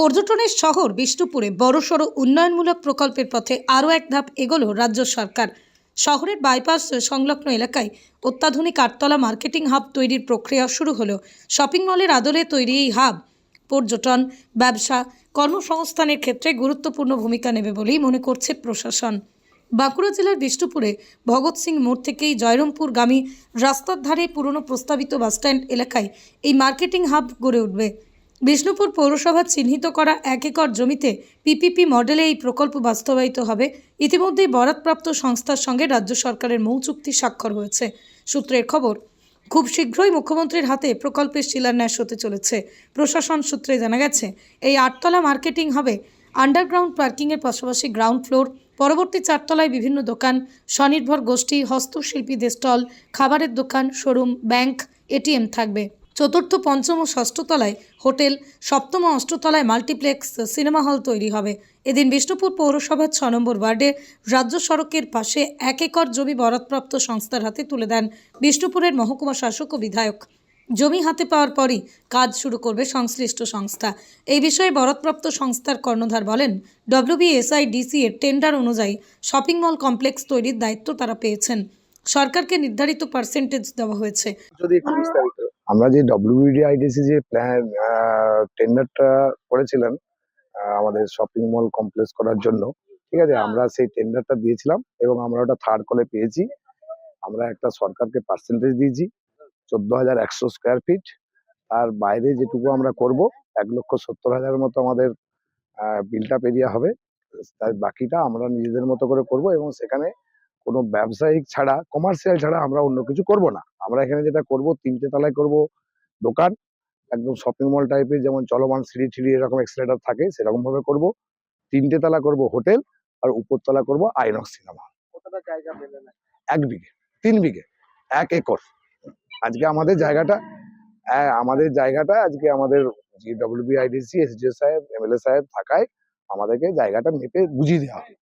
পর্যটনের শহর বিষ্ণুপুরে বড়সড় উন্নয়নমূলক প্রকল্পের পথে আরও এক ধাপ এগোলো রাজ্য সরকার। শহরের বাইপাস সংলগ্ন এলাকায় অত্যাধুনিক আটতলা মার্কেটিং হাব তৈরির প্রক্রিয়া শুরু হলো। শপিং মলের আদলে তৈরি এই হাব পর্যটন, ব্যবসা, কর্মসংস্থানের ক্ষেত্রে গুরুত্বপূর্ণ ভূমিকা নেবে বলেই মনে করছে প্রশাসন। বাঁকুড়া জেলার বিষ্ণুপুরে ভগৎ সিং মোড় থেকেই জয়রামপুরগামী রাস্তার ধারে পুরনো প্রস্তাবিত বাসস্ট্যান্ড এলাকায় এই মার্কেটিং হাব গড়ে উঠবে। বিষ্ণুপুর পৌরসভা চিহ্নিত করা এক একর জমিতে পিপিপি মডেলে এই প্রকল্প বাস্তবায়িত হবে। ইতিমধ্যেই বরাদপ্রাপ্ত সংস্থার সঙ্গে রাজ্য সরকারের মৌ চুক্তি স্বাক্ষর হয়েছে। সূত্রের খবর, খুব শীঘ্রই মুখ্যমন্ত্রীর হাতে প্রকল্পের শিলান্যাস হতে চলেছে। প্রশাসন সূত্রে জানা গেছে, এই আটতলা মার্কেটিং হবে আন্ডারগ্রাউন্ড পার্কিংয়ের পাশাপাশি গ্রাউন্ড ফ্লোর, পরবর্তী চারতলায় বিভিন্ন দোকান, স্বনির্ভর গোষ্ঠী হস্তশিল্পীদের স্টল খাবারের দোকান, শোরুম, ব্যাংক এটিএম থাকবে। চতুর্থ, পঞ্চম ও ষষ্ঠ তলায় হোটেল, সপ্তম ও অষ্টতলায় মাল্টিপ্লেক্স সিনেমা হল তৈরি হবে। এদিন বিষ্ণুপুর পৌরসভার ছ নম্বর ওয়ার্ডে রাজ্য সড়কের পাশে এক একর জমি বরাদপ্রাপ্ত সংস্থার হাতে তুলে দেন বিষ্ণুপুরের মহকুমা শাসক ও বিধায়ক। জমি হাতে পাওয়ার পরই কাজ শুরু করবে সংশ্লিষ্ট সংস্থা। এই বিষয়ে বরাদপ্রাপ্ত সংস্থার কর্ণধার বলেন ডব্লিউবিএসআইডিসি এর টেন্ডার অনুযায়ী শপিং মল কমপ্লেক্স তৈরির দায়িত্ব তারা পেয়েছেন। সরকারকে নির্ধারিত পার্সেন্টেজ দেওয়া হয়েছে। যদি বিস্তারিত আমরা যে ডব্লিউবিডিআইডিসি যে প্ল্যান টেন্ডারটা করেছিলেন আমাদের শপিং মল কমপ্লেক্স করার জন্য ঠিক আছে? আমরা সেই টেন্ডারটা দিয়েছিলাম এবং আমরা ওটা থার্ড কলে পেয়েছি। আমরা একটা সরকারকে পার্সেন্টেজ দিয়েছি চোদ্দ হাজার একশো স্কোয়ার ফিট আর বাইরে যেটুকু আমরা করব এক লক্ষ সত্তর হাজারের মতো আমাদের বিলটা পেরিয়ে হবে। তার বাকিটা আমরা নিজেদের মতো করে করব এবং সেখানে কোনো ব্যবসায়িক ছাড়া কমার্শিয়াল ছাড়া আমরা অন্য কিছু করব না। আমরা এখানে যেটা করব তিনটে তলায় করব দোকান একদম শপিং মল টাইপের যেমন চলমান সিঁড়ি টিড়ি এরকম এক্সেলেটার থাকে সেরকম ভাবে করব। তিনটে তলা করব হোটেল আর উপরতলা করব আইনক্স সিনেমা এক বিঘে তিন বিঘে এক একর। আজকে আমাদের জায়গাটা আহ, আমাদের জায়গাটা আজকে আমাদের ডব্লিউবিআইডিসি এসডিও সাহেব এমএলএ সাহেব থাকায় আমাদেরকে জায়গাটা মেপে বুঝিয়ে দেওয়া হবে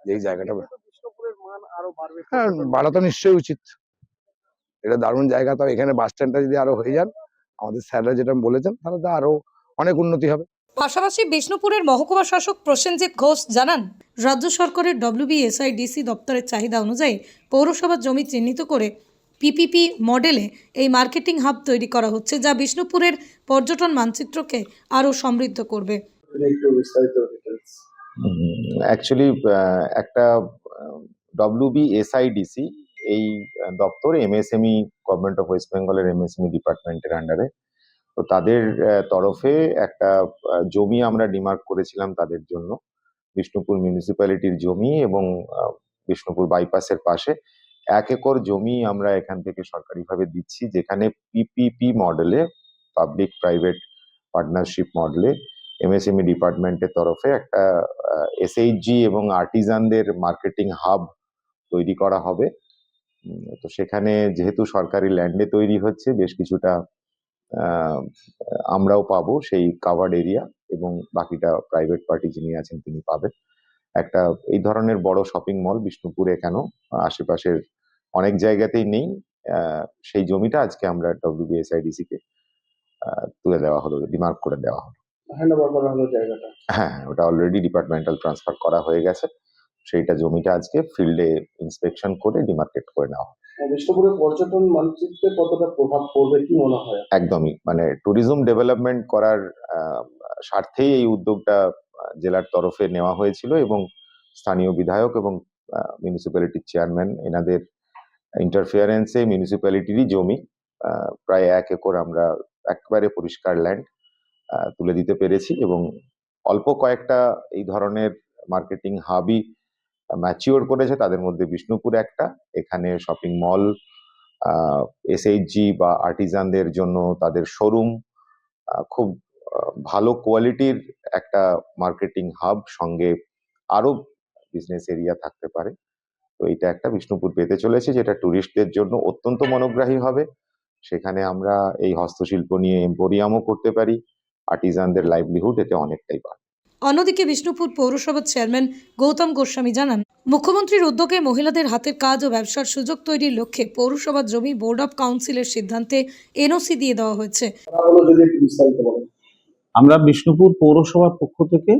যে এই জায়গাটা তো বিষ্ণুপুরের মান আরও বাড়বে হ্যাঁ বাড়া তো নিশ্চয়ই উচিত। এটা দারুণ জায়গা তো এখানে বাস স্ট্যান্ডটা যদি আরও হয়ে যান আমাদের স্যাররা যেটা বলেছেন তাহলে তো আরও অনেক উন্নতি হবে। পাশাপাশি বিষ্ণুপুরের মহকুমা শাসক প্রসেনজিৎ ঘোষ জানান রাজ্য সরকারের ডব্লিউবিএসআইডিসি দপ্তরের চাহিদা অনুযায়ী পৌরসভার জমি চিহ্নিত করে পিপিপি মডেলে এই মার্কেটিং হাব তৈরি করা হচ্ছে যা বিষ্ণুপুরের পর্যটন মানচিত্রকে আরও সমৃদ্ধ করবে। অ্যাকচুয়ালি একটা ডব্লিউবিএসআইডিসি এই দপ্তর এমএসএমই গভর্নমেন্ট অফ ওয়েস্ট বেঙ্গলের এমএসএমই ডিপার্টমেন্টের আন্ডারে তো তাদের তরফে একটা জমি আমরা ডিমার্ক করেছিলাম তাদের জন্য। বিষ্ণুপুর মিউনিসিপ্যালিটির জমি এবং বিষ্ণুপুর বাইপাসের পাশে। এক একর জমি আমরা এখান থেকে সরকারিভাবে দিচ্ছি, যেখানে পিপিপি মডেলে পাবলিক প্রাইভেট পার্টনারশিপ মডেলে এমএসএমই ডিপার্টমেন্টের তরফে একটা এসএইচজি এবং আর্টিজানদের মার্কেটিং হাব তৈরি করা হবে। তো সেখানে যেহেতু সরকারি ল্যান্ডে তৈরি হচ্ছে বেশ কিছুটা আমরাও পাবো সেই কাভার্ড এরিয়া এবং বাকিটা প্রাইভেট পার্টি যিনি আছেন তিনি পাবেন। একটা এই ধরনের বড় শপিং মল বিষ্ণুপুরে কেন? আশেপাশের অনেক জায়গাতেই নেই। সেই জমিটা আজকে আমরা ডব্লিউবিএসআইডিসি কে তুলে দেওয়া হলো ডিমার্ক করে দেওয়া হলো। হ্যাঁ হ্যাঁ, ওটা অলরেডি ডিপার্টমেন্টাল ট্রান্সফার করা হয়ে গেছে। সেইটা জমিটা আজকে ফিল্ডে ইন্সপেকশন করে ডিমার্কেট করে নেওয়া হবে। বিষ্ণুপুরের পর্যটন মানচিত্রে কতটা প্রভাব পড়বে কি মনে হয় একদমই মানে ট্যুরিজম ডেভেলপমেন্ট করার স্বার্থেই এই উদ্যোগটা জেলার তরফে নেওয়া হয়েছিল এবং স্থানীয় বিধায়ক এবং মিউনিসিপ্যালিটির চেয়ারম্যান এনাদের ইন্টারফিয়ারেন্সে মিউনিসিপ্যালিটিরই জমি প্রায় এক একর আমরা একবারে পরিষ্কার ল্যান্ড তুলে দিতে পেরেছি এবং অল্প কয়েকটা এই ধরনের মার্কেটিং হাবই ম্যাচিওর করেছে, তাদের মধ্যে বিষ্ণুপুর একটা। এখানে শপিং মল এসএইচজি বা আর্টিজানদের জন্য তাদের শোরুম খুব ভালো কোয়ালিটির একটা মার্কেটিং হাব সঙ্গে আরও বিজনেস এরিয়া থাকতে পারে। তো এটা একটা বিষ্ণুপুর পেতে চলেছে, যেটা ট্যুরিস্টদের জন্য অত্যন্ত মনোগ্রাহী হবে। সেখানে আমরা এই হস্তশিল্প নিয়ে এম্পোরিয়ামও করতে পারি। আর্টিজানদের লাইভলিহুড এতে অনেকটাই বাড়বে। অন্যদিকে বিষ্ণুপুর পৌরসভার চেয়ারম্যান গৌতম গোস্বামী জানান মুখ্যমন্ত্রীর উদ্যোগে মহিলাদের হাতের কাজ ও ব্যবসার সুযোগ তৈরির লক্ষ্যে পৌরসভার জমি বোর্ড অব কাউন্সিলের সিদ্ধান্তে এনওসি দিয়ে দেওয়া হয়েছে। আমরা বিষ্ণুপুর পৌরসভার পক্ষ থেকে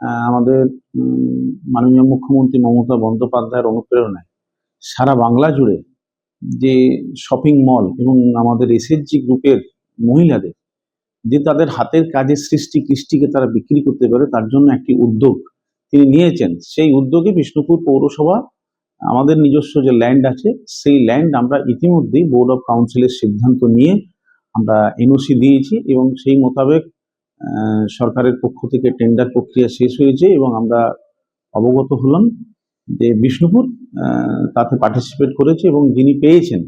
আহ, আমাদের উম, মাননীয় মুখ্যমন্ত্রী মমতা বন্দ্যোপাধ্যায়ের অনুপ্রেরণায় সারা বাংলা জুড়ে যে শপিং মল এবং আমাদের এসএসজি গ্রুপের মহিলাদের যে তাদের হাতের কাজের সৃষ্টি কৃষ্টিকে তারা বিক্রি করতে পারে, তার জন্য একটি উদ্যোগ তিনি নিয়েছেন। সেই উদ্যোগে বিষ্ণুপুর পৌরসভা, আমাদের নিজস্ব যে ল্যান্ড আছে, সেই ল্যান্ড আমরা ইতিমধ্যেই বোর্ড অফ কাউন্সিলের সিদ্ধান্ত নিয়ে আমরা এনওসি দিয়েছি এবং সেই মোতাবেক সরকারের পক্ষ থেকে টেন্ডার প্রক্রিয়া শেষ হয়েছে এবং আমরা অবগত হলাম যে বিষ্ণুপুর তাতে পার্টিসিপেট করেছে এবং যিনি পেয়েছেন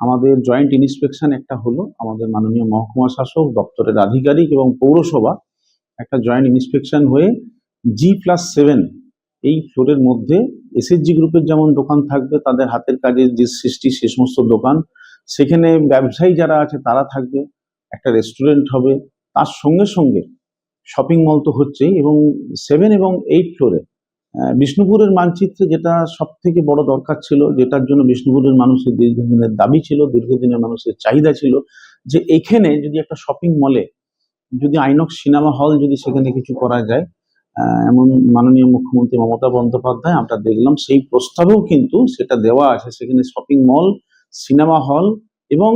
আমাদের জয়েন্ট ইন্সপেকশন একটা হলো আমাদের মাননীয় মহকুমা শাসক, দপ্তরের আধিকারিক এবং পৌরসভা একটা জয়েন্ট ইন্সপেকশন হয়ে জি প্লাস সেভেন এই ফ্লোরের মধ্যে এসএসজি গ্রুপের যেমন দোকান থাকবে, তাদের হাতের কাজের যে সৃষ্টি, সে সমস্ত দোকান, সেখানে ব্যবসায়ী যারা আছে তারা থাকবে, একটা রেস্টুরেন্ট হবে, তার সঙ্গে সঙ্গে শপিং মল তো হচ্ছেই এবং সেভেন এবং এইট ফ্লোরে বিষ্ণুপুরের মানচিত্রে যেটা সব থেকে বড় দরকার ছিল, যেটার জন্য বিষ্ণুপুরের মানুষের দীর্ঘদিনের দাবি ছিল, দীর্ঘদিনের মানুষের চাহিদা ছিল, যে এখানে যদি একটা শপিং মলে যদি আইনক্স সিনেমা হল যদি সেখানে কিছু করা যায় এমন মাননীয় মুখ্যমন্ত্রী মমতা বন্দ্যোপাধ্যায় আমরা দেখলাম, সেই প্রস্তাবেও কিন্তু সেটা দেওয়া আছে, সেখানে শপিং মল সিনেমা হল এবং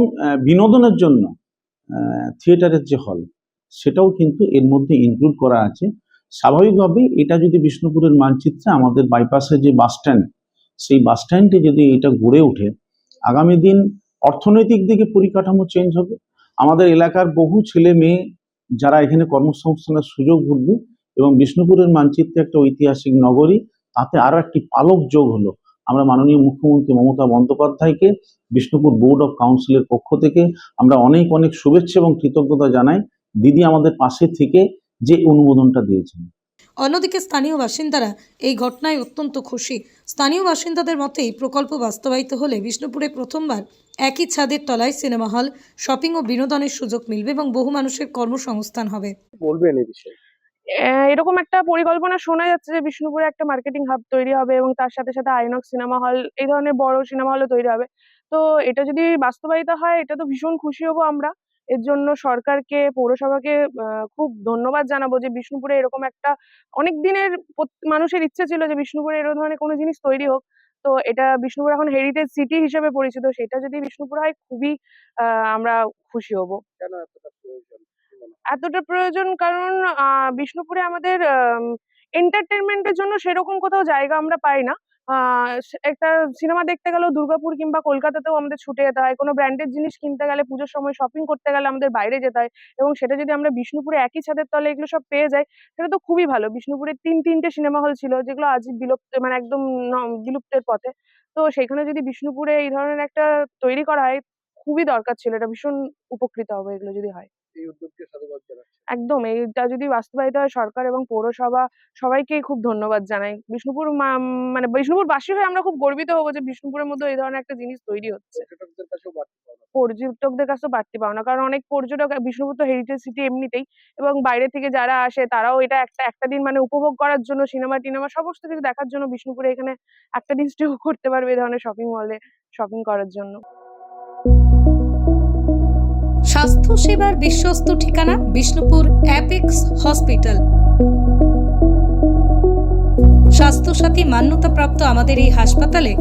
বিনোদনের জন্য থিয়েটারের যে হল সেটাও কিন্তু এর মধ্যে ইনক্লুড করা আছে। স্বাভাবিকভাবেই এটা যদি বিষ্ণুপুরের মানচিত্রে আমাদের বাইপাসে যে বাস স্ট্যান্ড সেই বাস স্ট্যান্ডে যদি এটা গড়ে ওঠে, আগামী দিন অর্থনৈতিক দিকে পরিকাঠামো চেঞ্জ হবে। আমাদের এলাকার বহু ছেলে মেয়ে যারা এখানে কর্মসংস্থানের সুযোগ ভুগবে এবং বিষ্ণুপুরের মানচিত্রে একটা ঐতিহাসিক নগরী, তাতে আরও একটি পালক যোগ হলো। আমরা মাননীয় মুখ্যমন্ত্রী মমতা বন্দ্যোপাধ্যায়কে, বিষ্ণুপুর বোর্ড অফ কাউন্সিলের পক্ষ থেকে আমরা অনেক অনেক শুভেচ্ছা এবং কৃতজ্ঞতা জানাই। দিদি আমাদের পাশে থেকে যে অনুমোদনটা দিয়েছেন। অন্যদিকে স্থানীয় বাসিন্দারা এই ঘটনায় অত্যন্ত খুশি। স্থানীয় বাসিন্দাদের মতে এই প্রকল্প বাস্তবায়িত হলে বিষ্ণুপুরে প্রথমবার একই ছাদের তলায় সিনেমা হল শপিং ও বিনোদনের সুযোগ মিলবে এবং বহু মানুষের কর্মসংস্থান হবে। বলবেন এই বিষয়ে। আহ, এরকম একটা পরিকল্পনা শোনা যাচ্ছে যে বিষ্ণুপুরে একটা মার্কেটিং হাব তৈরি হবে এবং তার সাথে সাথে আইনক্স সিনেমা হল এই ধরনের বড় সিনেমা হলও তৈরি হবে। তো এটা যদি বাস্তবায়িত হয় এটা তো ভীষণ খুশি হব আমরা। এর জন্য সরকারকে পৌরসভাকে খুব ধন্যবাদ জানাব যে বিষ্ণুপুরে এরকম একটা অনেক দিনের মানুষের ইচ্ছে ছিল যে বিষ্ণুপুরে এরকম ধরনের কোনো জিনিস তৈরি হোক। তো এটা বিষ্ণুপুর এখন হেরিটেজ সিটি হিসেবে পরিচিত। সেটা যদি বিষ্ণুপুর হয় খুবই আহ, আমরা খুশি হব। এতটা প্রয়োজন? কারণ আহ, বিষ্ণুপুরে আমাদের এন্টারটেনমেন্টের জন্য সেরকম কোথাও জায়গা আমরা পাই না। একটা সিনেমা দেখতে গেলেও দুর্গাপুর কিংবা কলকাতাতেও আমাদের ছুটে যেতে হয়। কোনো ব্র্যান্ডেড জিনিস কিনতে গেলে পুজোর সময় শপিং করতে গেলে আমাদের বাইরে যেতে হয় এবং সেটা যদি আমরা বিষ্ণুপুরে একই ছাদের তলে এগুলো সব পেয়ে যাই, সেটা তো খুবই ভালো। বিষ্ণুপুরে তিন, তিনটে সিনেমা হল ছিল যেগুলো আজ বিলুপ্ত মানে একদম বিলুপ্তের পথে। তো সেখানে যদি বিষ্ণুপুরে এই ধরনের একটা তৈরি করা হয় খুবই দরকার ছিল। এটা ভীষণ উপকৃত হবে এগুলো যদি হয়। এই উদ্যোগকে সাধুবাদ জানাচ্ছি। একদম এইটা যদি বাস্তবায়িত হয় সরকার এবং পৌরসভা সবাইকেই খুব ধন্যবাদ জানাই। বিষ্ণুপুর মানে বিষ্ণুপুর বাসী হয়ে আমরা খুব গর্বিত হব যে বিষ্ণুপুরের মধ্যে এই ধরনের একটা জিনিস তৈরি হচ্ছে। পর্যটকদের কাছেও বাড়তি বাড়তি পাওনা কারণ অনেক পর্যটক বিষ্ণুপুর তো হেরিটেজ সিটি এমনিতেই এবং বাইরে থেকে যারা আসে তারাও এটা একটা একটা দিন মানে উপভোগ করার জন্য সিনেমা টিনেমা সমস্ত কিছু দেখার জন্য বিষ্ণুপুরে এখানে একটা দিন স্টেও করতে পারবে এই ধরনের শপিং মলে শপিং করার জন্য। স্বাস্থ্য সেবার বিশ্বস্ত ঠিকানা বিষ্ণুপুর অ্যাপেক্স হসপিটাল। স্বাস্থ্যসাথী মান্যতাপ্রাপ্ত আমাদের এই হাসপাতালে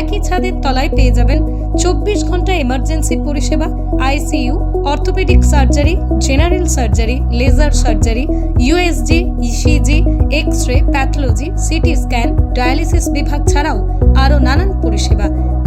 একই ছাদের তলায় পেয়ে যাবেন চব্বিশ ঘণ্টা এমার্জেন্সি পরিষেবা ICU orthopaedic surgery general surgery laser surgery USG ECG X ray pathology CT scan dialysis বিভাগ ছাড়াও আরও নানান পরিষেবা।